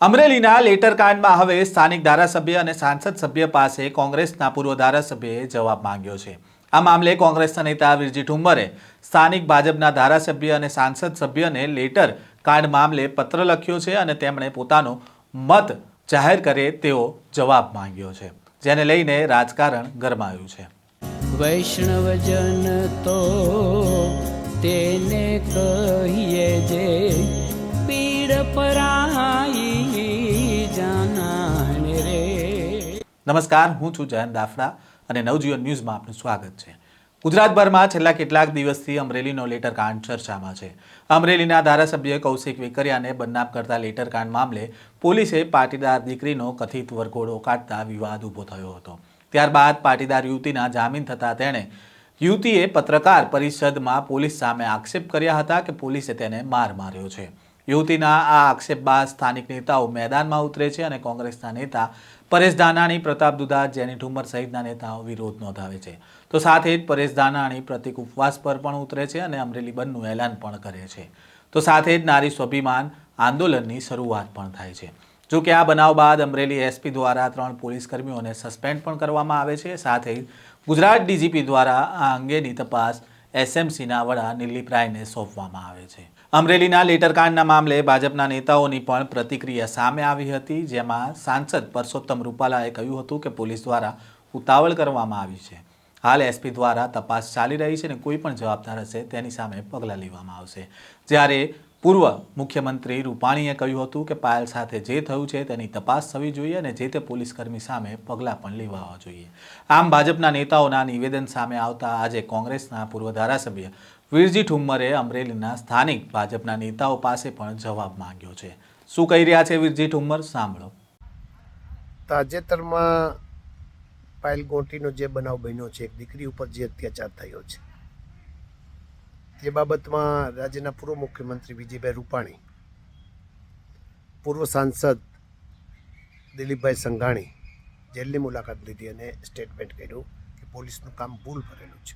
અમરેલીના લેટર કાંડમાં હવે સ્થાનિક ધારાસભ્ય અને સાંસદ સભ્ય પાસે કોંગ્રેસના પૂર્વ ધારાસભ્યએ જવાબ માંગ્યો છે. આ મામલે કોંગ્રેસના નેતા વિરજી ઠુંબરે સ્થાનિક ભાજપના ધારાસભ્ય અને સાંસદ સભ્યને લેટર કાંડ મામલે પત્ર લખ્યો છે અને તેમણે પોતાનો મત જાહેર કરે તેવો જવાબ માંગ્યો છે, જેને લઈને રાજકારણ ગરમાયું છે. વૈષ્ણવજન તો તેને કહીએ જે પીડ પરાઈ નમસ્કાર, હું છું જયંત દાફડા અને નવજીવન ન્યૂઝમાં આપનું સ્વાગત છે. ગુજરાતભરમાં છેલ્લા કેટલાક દિવસથી અમરેલીનો લેટર કાંડ ચર્ચામાં છે. અમરેલીના ધારાસભ્ય કૌશિક વેકરિયાને બદનામ કરતા લેટર કાંડ મામલે પોલીસે પાટીદાર દીકરીનો કથિત વરઘોડો કાઢતા વિવાદ ઊભો થયો હતો. ત્યારબાદ પાટીદાર યુવતીના જામીન થતાં તેણે યુવતીએ પત્રકાર પરિષદમાં પોલીસ સામે આક્ષેપ કર્યા હતા કે પોલીસે તેને માર માર્યો છે. યુવતીના આ આક્ષેપ બાદ સ્થાનિક નેતાઓ મેદાનમાં ઉતરે છે અને કોંગ્રેસના નેતા પરેશ દાનાણી પ્રતાપ દુધા જેની ઠુમર સહિતના નેતાઓ વિરોધ નોંધાવે છે. તો સાથે જ પરેશ દાનાણી પ્રતિક ઉપવાસ પર પણ ઉતરે છે અને અમરેલી બંધનું એલાન પણ કરે છે. તો સાથે જ નારી સ્વાભિમાન આંદોલનની શરૂઆત પણ થાય છે. જો કે આ બનાવ બાદ અમરેલી એસપી દ્વારા ત્રણ પોલીસ કર્મીઓને સસ્પેન્ડ પણ કરવામાં આવે છે. સાથે જ ગુજરાત ડીજીપી દ્વારા આ અંગેની તપાસ એસએમસીના વડા નિલીપ રાયને સોંપવામાં આવે છે. અમરેલીના લેટરકાંડના મામલે ભાજપના નેતાઓની પણ પ્રતિક્રિયા સામે આવી હતી, જેમાં સાંસદ પરસોત્તમ રૂપાલાએ કહ્યું હતું કે પોલીસ દ્વારા ઉતાવળ કરવામાં આવી છે. હાલ એસપી દ્વારા તપાસ ચાલી રહી છે અને કોઈ પણ જવાબદાર હશે તેની સામે પગલાં લેવામાં આવશે. જ્યારે પૂર્વ મુખ્યમંત્રી રૂપાણીએ કહ્યું હતું કે પાયલ સાથે જે થયું છે તેની તપાસ થવી જોઈએ અને જે તે પોલીસકર્મી સામે પગલાં પણ લેવા જોઈએ. આમ ભાજપના નેતાઓના નિવેદન સામે આવતા આજે કોંગ્રેસના પૂર્વ ધારાસભ્ય વીરજી ઠુમ્મરે અમરેલીના સ્થાનિક ભાજપના નેતાઓ પાસે પણ જવાબ માંગ્યો છે. શું કહી રહ્યા છે વીરજી ઠુમ્મર? સાંભળો. તાજેતરમાં પાયલ ગોટીનો જે બનાવ બન્યો છે, એક દીકરી ઉપર જે અત્યાચાર થયો છે તે બાબતમાં રાજ્યના પૂર્વ મુખ્યમંત્રી વિજયભાઈ રૂપાણી, પૂર્વ સાંસદ દિલીપભાઈ સંઘાણી જેલની મુલાકાત લીધી અને સ્ટેટમેન્ટ કર્યું કે પોલીસનું કામ ભૂલ ભરેલું છે.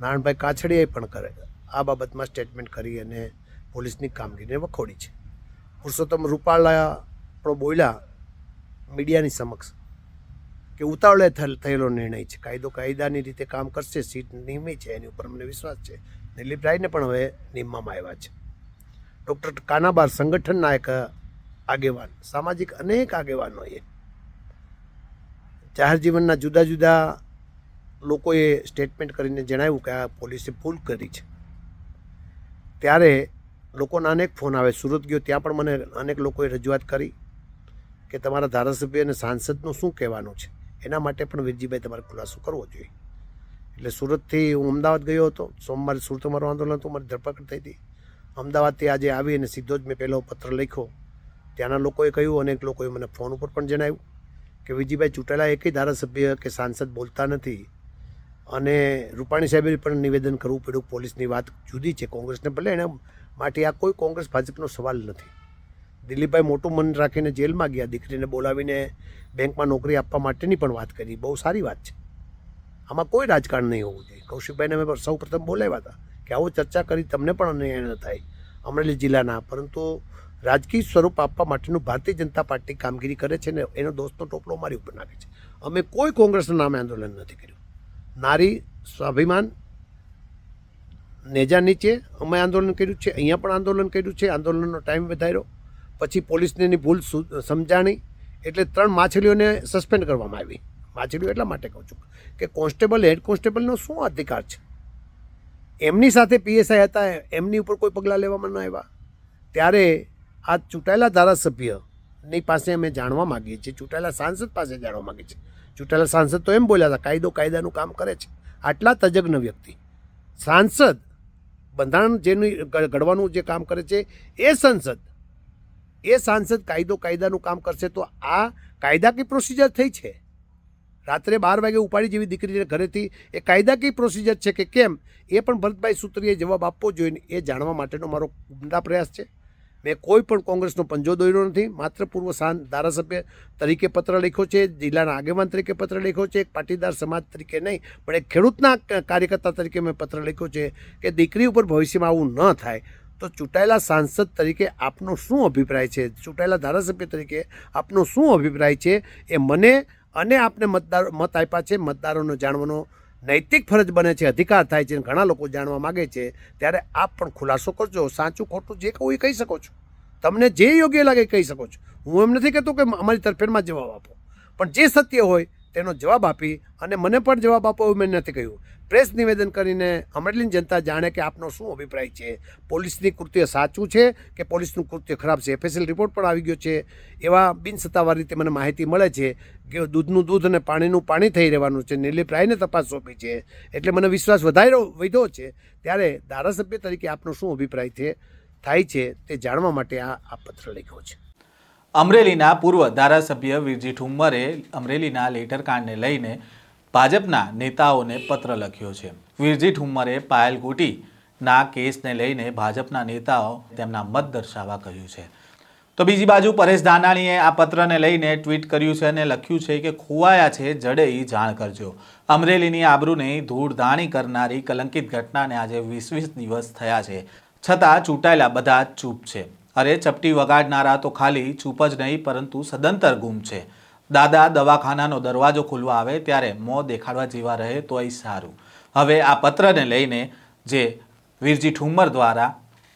નારાયણભાઈ કાછડિયાએ પણ કરે. આ બાબતમાં સ્ટેટમેન્ટ કરી અને પોલીસની કામગીરીને વખોડી છે. પુરુષોત્તમ રૂપાલા પણ બોલ્યા, મીડિયાની સમક્ષ કે ઉતાવળે થયેલો નિર્ણય છે. કાયદો કાયદાની રીતે કામ કરશે, સીટ નિયમી છે, એની ઉપર મને વિશ્વાસ છે. દિલીપ રાયને પણ હવે નિમવામાં આવ્યા છે. ડૉક્ટર કાનાબાર સંગઠનના એક આગેવાન, સામાજિક અનેક આગેવાનોએ જાહેર જીવનના જુદા જુદા લોકોએ સ્ટેટમેન્ટ કરીને જણાવ્યું કે આ પોલીસે ભૂલ કરી છે. ત્યારે લોકોના અનેક ફોન આવે. સુરત ગયો ત્યાં પણ મને અનેક લોકોએ રજૂઆત કરી કે તમારા ધારાસભ્ય અને સાંસદનું શું કહેવાનું છે? એના માટે પણ વીરજીભાઈ તમારે ખુલાસો કરવો જોઈએ. એટલે સુરતથી હું અમદાવાદ ગયો હતો. સોમવારે સુરત મારું આંદોલન હતું. મારી ધરપકડ થઈ હતી. અમદાવાદથી આજે આવી અને સીધો જ મેં પહેલો પત્ર લખ્યો. ત્યાંના લોકોએ કહ્યું, અનેક લોકોએ મને ફોન ઉપર પણ જણાવ્યું કે વિજયભાઈ ચૂંટાયેલા એકેય ધારાસભ્ય કે સાંસદ બોલતા નથી. અને રૂપાણી સાહેબે પણ નિવેદન કરવું પડ્યું, પોલીસની વાત જુદી છે, કોંગ્રેસને ભલે એના માટે આ કોઈ કોંગ્રેસ ભાજપનો સવાલ નથી. દિલીપભાઈ મોટું મન રાખીને જેલમાં ગયા, દીકરીને બોલાવીને બેંકમાં નોકરી આપવા માટેની પણ વાત કરી. બહુ સારી વાત છે. આમાં કોઈ રાજકારણ નહીં હોવું જોઈએ. કૌશિકભાઈને અમે સૌ પ્રથમ બોલાવ્યા હતા કે આવો ચર્ચા કરી, તમને પણ અન્યાય ન થાય. અમરેલી જિલ્લાના, પરંતુ રાજકીય સ્વરૂપ આપવા માટેનું ભારતીય જનતા પાર્ટી કામગીરી કરે છે ને, એનો દોસ્તનો ટોપલો મારી ઉપર નાખે છે. અમે કોઈ કોંગ્રેસના નામે આંદોલન નથી કર્યું. નારી સ્વાભિમાન, નેજા નીચે અમે આંદોલન કર્યું છે, અહીંયા પણ આંદોલન કર્યું છે, આંદોલનનો ટાઈમ વધાર્યો. પછી પોલીસને એની ભૂલ સમજાણી, એટલે ત્રણ માછલીઓને સસ્પેન્ડ કરવામાં આવી. માછલીઓ એટલા માટે કહું છું કે કોન્સ્ટેબલ, હેડ કોન્સ્ટેબલનો શું અધિકાર છે? એમની સાથે પીએસઆઈ હતા, એમની ઉપર કોઈ પગલાં લેવામાં ન આવ્યા. ત્યારે આ ચૂંટાયેલા ધારાસભ્યની પાસે અમે જાણવા માગીએ છીએ. ચૂંટાયેલા સાંસદ પાસે જાણવા માગીએ છીએ. ચૂંટાયેલા સાંસદ તો એમ બોલ્યા હતા, કાયદો કાયદાનું કામ કરે છે. આટલા તજજ્ઞ વ્યક્તિ. સાંસદ બંધારણ જેનું ઘડવાનું જે કામ કરે છે, એ સંસદ, એ સાંસદ કાયદો કાયદાનું કામ કરશે તો આ કાયદાકીય પ્રોસિજર થઈ છે. રાત્રે બાર વાગે ઉપાડી જેવી દીકરીને ઘરેથી, એ કાયદાકીય પ્રોસિજર છે કે કેમ, એ પણ ભરતભાઈ સૂત્રીએ જવાબ આપવો જોઈએ એ જાણવા માટેનો મારો ઉમદા પ્રયાસ છે. મેં કોઈ પણ કોંગ્રેસનો પંજો દોર્યો નથી. માત્ર પૂર્વ સાંસ ધારાસભ્ય તરીકે પત્ર લખ્યો છે, જિલ્લાના આગેવાન તરીકે પત્ર લખ્યો છે, એક પાટીદાર સમાજ તરીકે નહીં, પણ એક ખેડૂતના કાર્યકર્તા તરીકે મેં પત્ર લખ્યો છે કે દીકરી ઉપર ભવિષ્યમાં આવું ન થાય, તો ચૂંટાયેલા સાંસદ તરીકે આપનો શું અભિપ્રાય છે? ચૂંટાયેલા ધારાસભ્ય તરીકે આપનો શું અભિપ્રાય છે? એ મને અને આપને મતદાર, મત આપ્યા છે. મતદારોને જાણવાનો નૈતિક ફરજ બને છે, અધિકાર થાય છે ઘણા લોકો જાણવા માગે છે, ત્યારે આપ પણ ખુલાસો કરજો, સાચું ખોટું જે કહું એ કહી શકો છો. તમને જે યોગ્ય લાગે કહી શકો છો. હું એમ નથી કહેતો કે અમારી તરફેણમાં જવાબ આપો. પણ જે સત્ય હોય તેનો જવાબ આપી અને મને પણ જવાબ આપો એવું મેં નથી કહ્યું. પ્રેસ નિવેદન કરીને અમરેલીની જનતા જાણે કે આપનો શું અભિપ્રાય છે? પોલીસની કૃત્ય સાચું છે કે પોલીસનું કૃત્ય ખરાબ છે? એફએસએલ રિપોર્ટ પણ આવી ગયો છે. એવા બિનસત્તાવાર રીતે મને માહિતી મળે છે કે દૂધનું દૂધ અને પાણીનું પાણી થઈ રહેવાનું છે. નિલીપ રાયને તપાસ સોંપી છે. એટલે મને વિશ્વાસ વધાર્યો, વધ્યો છે. ત્યારે ધારાસભ્ય તરીકે આપનો શું અભિપ્રાય છે? થાય છે તે જાણવા માટે આ આ પત્ર લખ્યો છે. અમરેલીના પૂર્વ ધારાસભ્ય વિરજી ઠુમ્મરે અમરેલીના લેટરકાંડને લઈને ભાજપના નેતાઓને પત્ર લખ્યો છે. વિરજી ઠુમ્મરે પાયલ ગુટીના કેસને લઈને ભાજપના નેતાઓ તેમના મત દર્શાવવા કહ્યું છે. તો બીજી બાજુ પરેશ ધાનાણીએ આ પત્રને લઈને ટ્વીટ કર્યું છે અને લખ્યું છે કે ખોવાયા છે જડેઈ જાણ કરજો. અમરેલીની આબરૂને ધૂળધાણી કરનારી કલંકિત ઘટનાને આજે વીસ વીસ દિવસ થયા છે. છતાં ચૂંટાયેલા બધા ચૂપ છે. અરે ચપટી વગાડનારા તો ખાલી ચૂપ જ નહીં, પરંતુ સદંતર ગુમ છે. દાદા, દવાખાનાનો દરવાજો ખુલવા આવે ત્યારે મોં દેખાડવા જેવા રહે તોય સારું. હવે આ પત્રને લઈને જે વીરજી ઠુમ્મર દ્વારા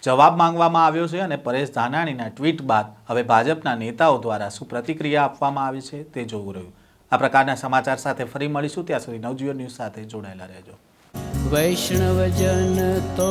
જવાબ માંગવામાં આવ્યો છે અને પરેશ ધાનાણીના ટ્વીટ બાદ હવે ભાજપના નેતાઓ દ્વારા શું પ્રતિક્રિયા આપવામાં આવી છે તે જોવું રહ્યું. આ પ્રકારના સમાચાર સાથે ફરી મળીશું. ત્યાં સુધી નવજીવન ન્યૂઝ સાથે જોડાયેલા રહેજો. વૈષ્ણવજન તો